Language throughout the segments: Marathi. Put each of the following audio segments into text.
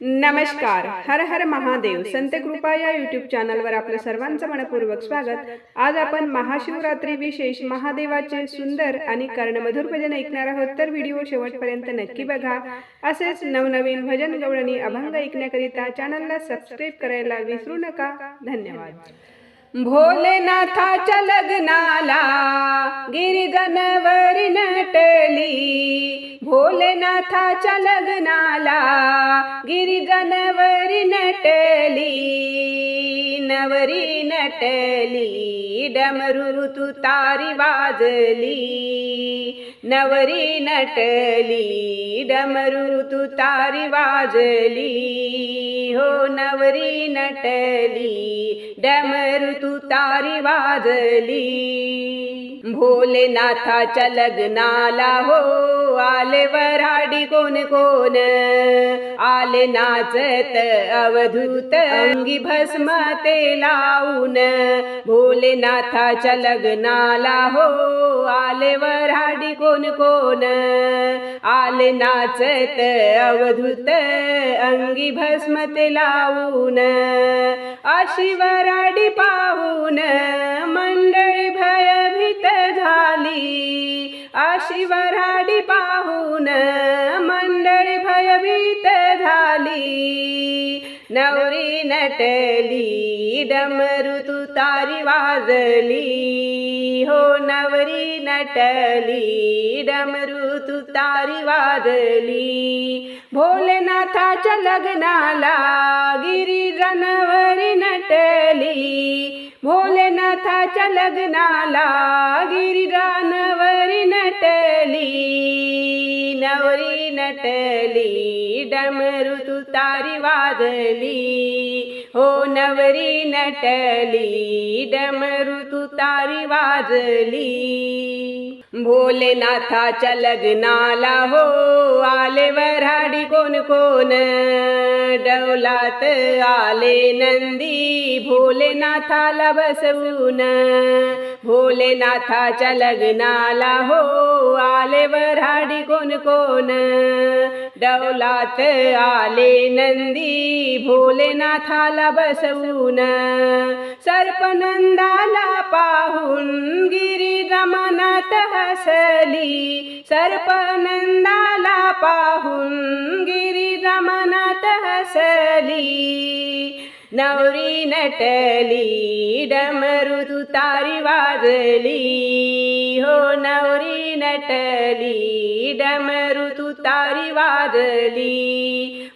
नमस्कार. हर हर महादेव. संत कृपा या युट्यूब चॅनलवर आपलं सर्वांचं मनपूर्वक स्वागत. आज आपण महाशिवरात्री विशेष महादेवाचे सुंदर आणि कर्णमधुर भजन ऐकणार आहोत. तर व्हिडिओ शेवटपर्यंत नक्की बघा. असेच नवनवीन भजन गवळणी अभंग ऐकण्याकरिता चॅनलला सबस्क्राईब करायला विसरू नका. धन्यवाद. भोलेनाथाच्या लग्नाला गिरिजनवरी नटली. भोलेनाथाच्या लग्नाला गिरिजनवरी नटली नवरी नटली डमरू तुतारी वाजली नवरी नटली डमरू तुतारी वाजली हो नवरी नटली डमरू तुतारी वाजली. भोलेनाथाच्या लग्नाला हो आले वराडी कोण कोण? आले नाचत अवधूत अंगी भस्म ते लावून. भोलेनाथाच्या लग्नाला हो आले वराडी कोण कोण? आले नाचत अवधूत अंगी भस्म ते लावून. अशी वराडी पाहून अशी वराडी पाहून मंडळी भयभीत झाली. नवरी नटली डमरू तुतारी वाजली. हो नवरी नटली डमरू तुतारी वाजली. भोलेनाथाच्या लग्नाला गिरिजनवरी नटली भोलेनाथाच्या लग्नाला गिरिजनवरी नटली. नवरी नटली डमरू तुतारी वाजली. हो नवरी नटली डमरू तुतारी वाजली. भोलेनाथाच्या लग्नाला हो आले वराडी कोण कोण. डौलात आले नंदी भोलेनाथाला बसवून भोलेनाथाच्या लग्नाला हो आले वराडी कोण कोण. डौलात आले नंदी भोलेनाथाला बसवून सर्पनंदाला पाहून गिरीरमनात हसली. सर्पनंदाला पाहून हसली नवरी नटली डमरू तारी वाजली हो नवरी नटली डमरू तारी वाजली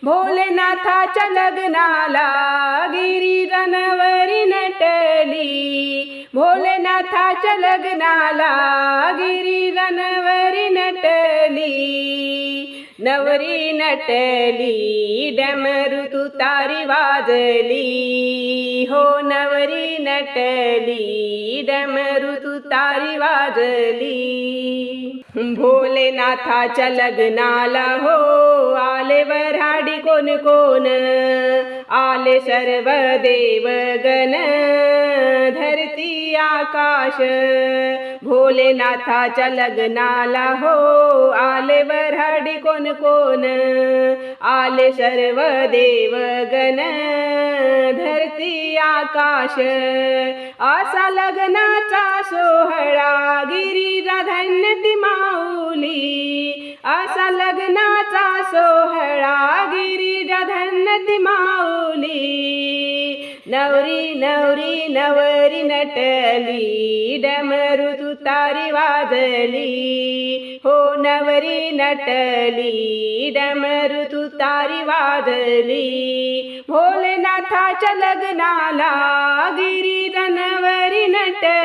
भोलेनाथाच्या लग्नाला गिरी रणवरी नटली भोलेनाथाच्या लग्नाला गिरी नवरी नटली डमरू तारी वाजली. हो नवरी नटली डमरू तारी वाजली. भोलेनाथाच्या लग्नाला हो आले वराडी कोण कोण? आले सर्व देवगण धरती आकाश. भोलेनाथाच्या लग्नाला हो आले वराडी कोण कोण? आले सर्व देवगण धरती आकाश. असा लग्नाचा सोहळा गिरी ती असा लग्नाचा सोहळा गिरिराधन्य ती माऊली. नवरी नवरी नवरी नटली डमरू तुतारी वाजली. हो नवरी नटली डमरू तुतारी वाजली. भोलेनाथाच्या लग्नाला गिरी नवरी नटली.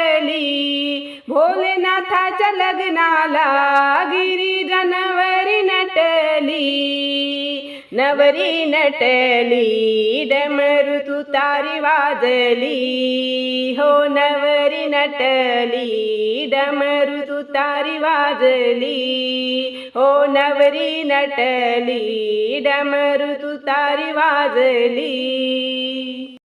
भोलेनाथाच्या लग्नाला गिरी नवरी नटली नवरी नटली डमरू तुतारी वाजली. हो नवरी नटली डमरू तुतारी वाजली. हो नवरी नटली डमरू तुतारी वाजली.